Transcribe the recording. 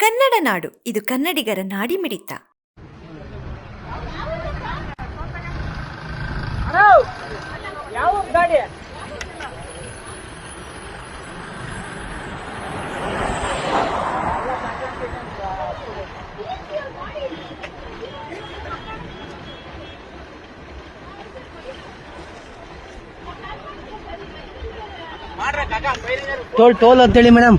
ಕನ್ನಡ ನಾಡು. ಇದು ಕನ್ನಡಿಗರ ನಾಡಿಮಿಡಿತ ಯಾವ ಗಾಡಿ ಟೋಲ್ ಟೋಲ್ ಅಂತೇಳಿ ಮೇಡಮ್.